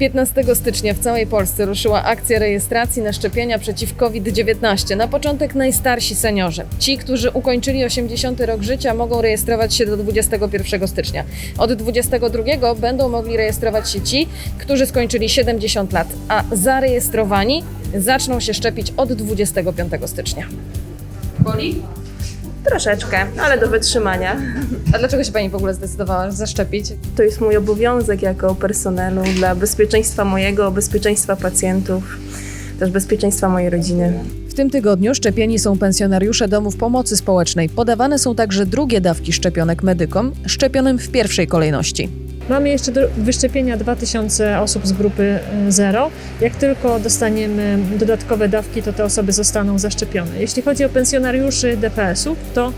15 stycznia w całej Polsce ruszyła akcja rejestracji na szczepienia przeciw COVID-19. Na początek najstarsi seniorzy. Ci, którzy ukończyli 80 rok życia, mogą rejestrować się do 21 stycznia. Od 22 będą mogli rejestrować się ci, którzy skończyli 70 lat, a zarejestrowani zaczną się szczepić od 25 stycznia. Boli? Troszeczkę, ale do wytrzymania. A dlaczego się Pani w ogóle zdecydowała zaszczepić? To jest mój obowiązek jako personelu dla bezpieczeństwa mojego, bezpieczeństwa pacjentów, też bezpieczeństwa mojej rodziny. W tym tygodniu szczepieni są pensjonariusze domów pomocy społecznej. Podawane są także drugie dawki szczepionek medykom, szczepionym w pierwszej kolejności. Mamy jeszcze do wyszczepienia 2000 osób z grupy 0. Jak tylko dostaniemy dodatkowe dawki, to te osoby zostaną zaszczepione. Jeśli chodzi o pensjonariuszy DPS-ów, to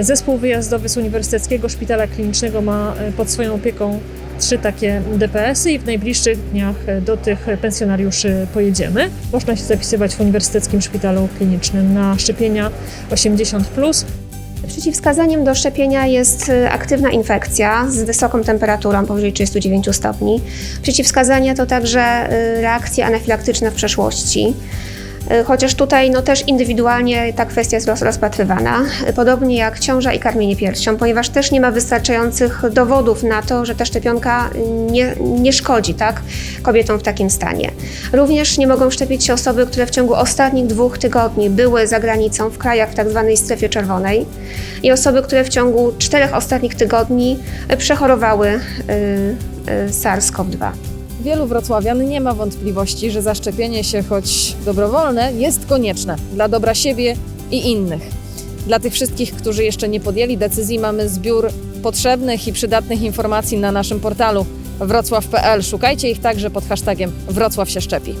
zespół wyjazdowy z Uniwersyteckiego Szpitala Klinicznego ma e, pod swoją opieką trzy takie DPS-y i w najbliższych dniach e, do tych pensjonariuszy pojedziemy. Można się zapisywać w Uniwersyteckim Szpitalu Klinicznym na szczepienia 80+. Przeciwwskazaniem do szczepienia jest aktywna infekcja z wysoką temperaturą powyżej 39 stopni. Przeciwwskazania to także reakcje anafilaktyczne w przeszłości. Y, Chociaż tutaj no, też indywidualnie ta kwestia jest roz- rozpatrywana, y, podobnie jak ciąża i karmienie piersią, ponieważ też nie ma wystarczających dowodów na to, że ta szczepionka nie, nie szkodzi tak, kobietom w takim stanie. Również nie mogą szczepić się osoby, które w ciągu ostatnich dwóch tygodni były za granicą w krajach w tak zwanej strefie czerwonej i osoby, które w ciągu czterech ostatnich tygodni y, przechorowały y, y, SARS-CoV-2. Wielu wrocławian nie ma wątpliwości, że zaszczepienie się, choć dobrowolne, jest konieczne dla dobra siebie i innych. Dla tych wszystkich, którzy jeszcze nie podjęli decyzji, mamy zbiór potrzebnych i przydatnych informacji na naszym portalu wrocław.pl. Szukajcie ich także pod hashtagiem Wrocław się szczepi.